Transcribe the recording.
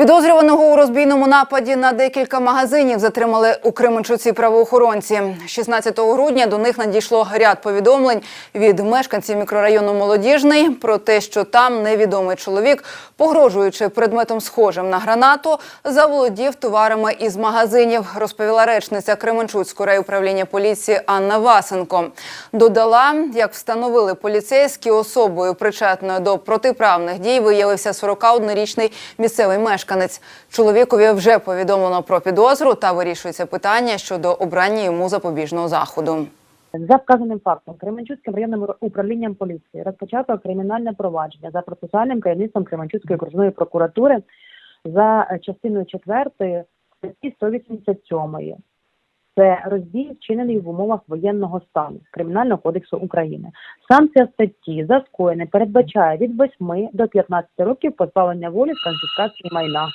Підозрюваного у розбійному нападі на декілька магазинів затримали у Кременчуці правоохоронці. 16 грудня до них надійшло ряд повідомлень від мешканців мікрорайону Молодіжний про те, що там невідомий чоловік, погрожуючи предметом схожим на гранату, заволодів товарами із магазинів, розповіла речниця Кременчуцького райуправління поліції Анна Васенко. Додала, як встановили поліцейські, особою причетною до протиправних дій виявився 41-річний місцевий мешканець. Чоловікові вже повідомлено про підозру та вирішується питання щодо обрання йому запобіжного заходу. За вказаним фактом Кременчуцьким районним управлінням поліції розпочато кримінальне провадження за процесуальним керівництвом Кременчуцької окружної прокуратури за частиною 4 статті 187. Це розбій, вчинений в умовах воєнного стану Кримінального кодексу України. Санкція статті за скоєне передбачає від 8 до 15 років позбавлення волі з конфіскації майна.